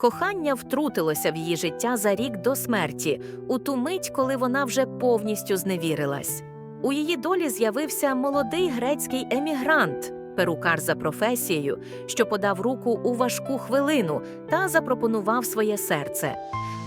Кохання втрутилося в її життя за рік до смерті, у ту мить, коли вона вже повністю зневірилась. У її долі з'явився молодий грецький емігрант, перукар за професією, що подав руку у важку хвилину та запропонував своє серце.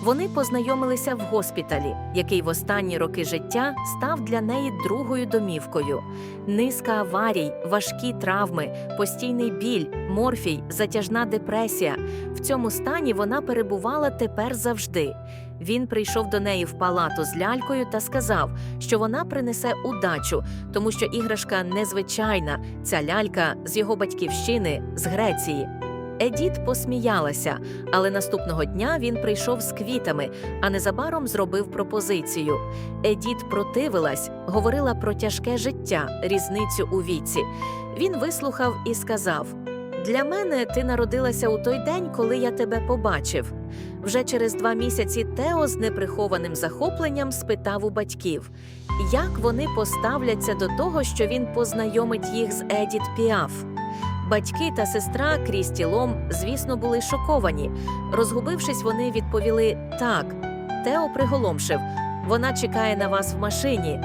Вони познайомилися в госпіталі, який в останні роки життя став для неї другою домівкою. Низка аварій, важкі травми, постійний біль, морфій, затяжна депресія. В цьому стані вона перебувала тепер завжди. Він прийшов до неї в палату з лялькою та сказав, що вона принесе удачу, тому що іграшка незвичайна, ця лялька з його батьківщини, з Греції. Едіт посміялася, але наступного дня він прийшов з квітами, а незабаром зробив пропозицію. Едіт противилась, говорила про тяжке життя, різницю у віці. Він вислухав і сказав: Для мене ти народилася у той день, коли я тебе побачив. Вже через два місяці Тео з неприхованим захопленням спитав у батьків, як вони поставляться до того, що він познайомить їх з Едіт Піаф. Батьки та сестра Крісті Лом, звісно, були шоковані. Розгубившись, вони відповіли так. Тео приголомшив. Вона чекає на вас в машині.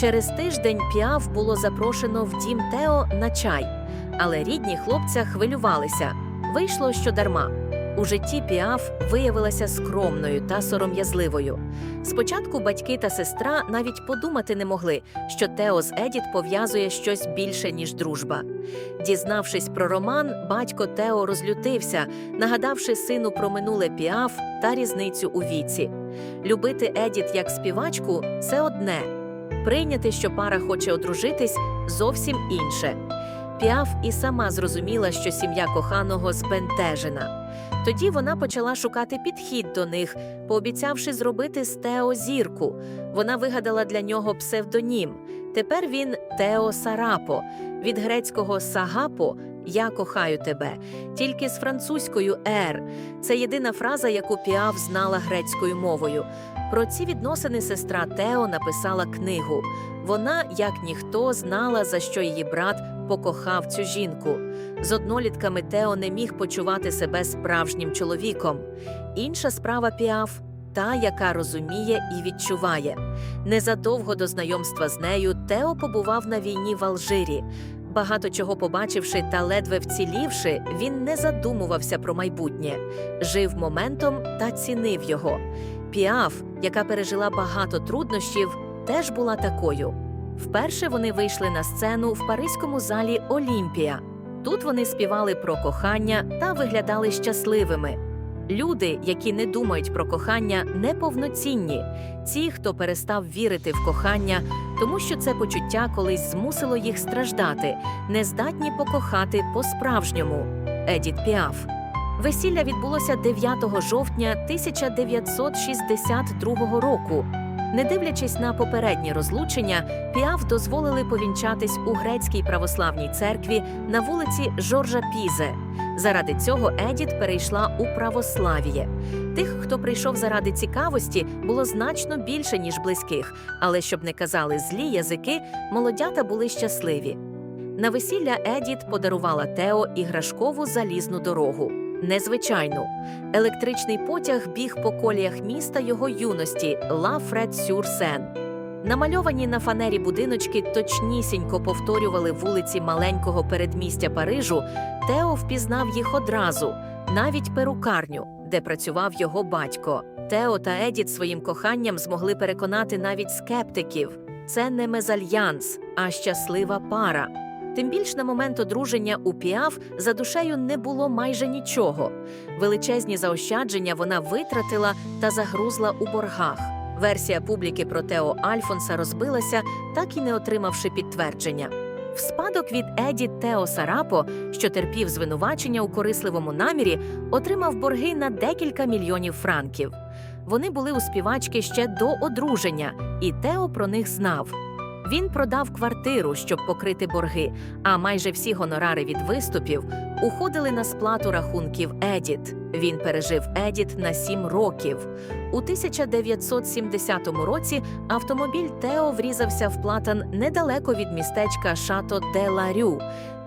Через тиждень Піаф було запрошено в дім Тео на чай, але рідні хлопця хвилювалися. Вийшло, що дарма. У житті Піаф виявилася скромною та сором'язливою. Спочатку батьки та сестра навіть подумати не могли, що Тео з Едіт пов'язує щось більше, ніж дружба. Дізнавшись про роман, батько Тео розлютився, нагадавши сину про минуле Піаф та різницю у віці. Любити Едіт як співачку це одне. Прийняти, що пара хоче одружитись, зовсім інше. Піаф і сама зрозуміла, що сім'я коханого збентежена. Тоді вона почала шукати підхід до них, пообіцявши зробити з Тео зірку. Вона вигадала для нього псевдонім. Тепер він Тео Сарапо, від грецького сагапо Я кохаю тебе, тільки з французькою ер. Це єдина фраза, яку Піаф знала грецькою мовою. Про ці відносини сестра Тео написала книгу. Вона, як ніхто, знала, за що її брат покохав цю жінку. З однолітками Тео не міг почувати себе справжнім чоловіком. Інша справа Піаф та, яка розуміє і відчуває. Незадовго до знайомства з нею Тео побував на війні в Алжирі. Багато чого побачивши та ледве вцілівши, він не задумувався про майбутнє, жив моментом та цінив його. Піаф, яка пережила багато труднощів, теж була такою. Вперше вони вийшли на сцену в паризькому залі Олімпія. Тут вони співали про кохання та виглядали щасливими. Люди, які не думають про кохання, неповноцінні. Ті, хто перестав вірити в кохання, тому що це почуття колись змусило їх страждати, не здатні покохати по-справжньому. Едіт Піаф. Весілля відбулося 9 жовтня 1962 року. Не дивлячись на попередні розлучення, Піаф дозволили повінчатись у грецькій православній церкві на вулиці Жоржа Пізе. Заради цього Едіт перейшла у православ'я. Тих, хто прийшов заради цікавості, було значно більше, ніж близьких, але щоб не казали злі язики, молодята були щасливі. На весілля Едіт подарувала Тео іграшкову залізну дорогу. Незвичайну. Електричний потяг біг по коліях міста його юності Ла Фред Сюр Сен. Намальовані на фанері будиночки точнісінько повторювали вулиці маленького передмістя Парижу. Тео впізнав їх одразу, навіть перукарню, де працював його батько. Тео та Едіт своїм коханням змогли переконати навіть скептиків. Це не мезальянс, а щаслива пара. Тим більш на момент одруження у Піаф за душею не було майже нічого. Величезні заощадження вона витратила та загрузла у боргах. Версія публіки про Тео Альфонса розбилася, так і не отримавши підтвердження. В спадок від Еді Тео Сарапо, що терпів звинувачення у корисливому намірі, отримав борги на декілька мільйонів франків. Вони були у співачки ще до одруження, і Тео про них знав. Він продав квартиру, щоб покрити борги, а майже всі гонорари від виступів уходили на сплату рахунків Едіт. Він пережив Едіт на сім років. У 1970 році автомобіль Тео врізався в платан недалеко від містечка Шато де Ларю.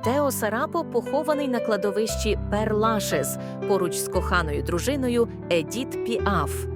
Тео Сарапо похований на кладовищі Перлашес поруч з коханою дружиною Едіт Піаф.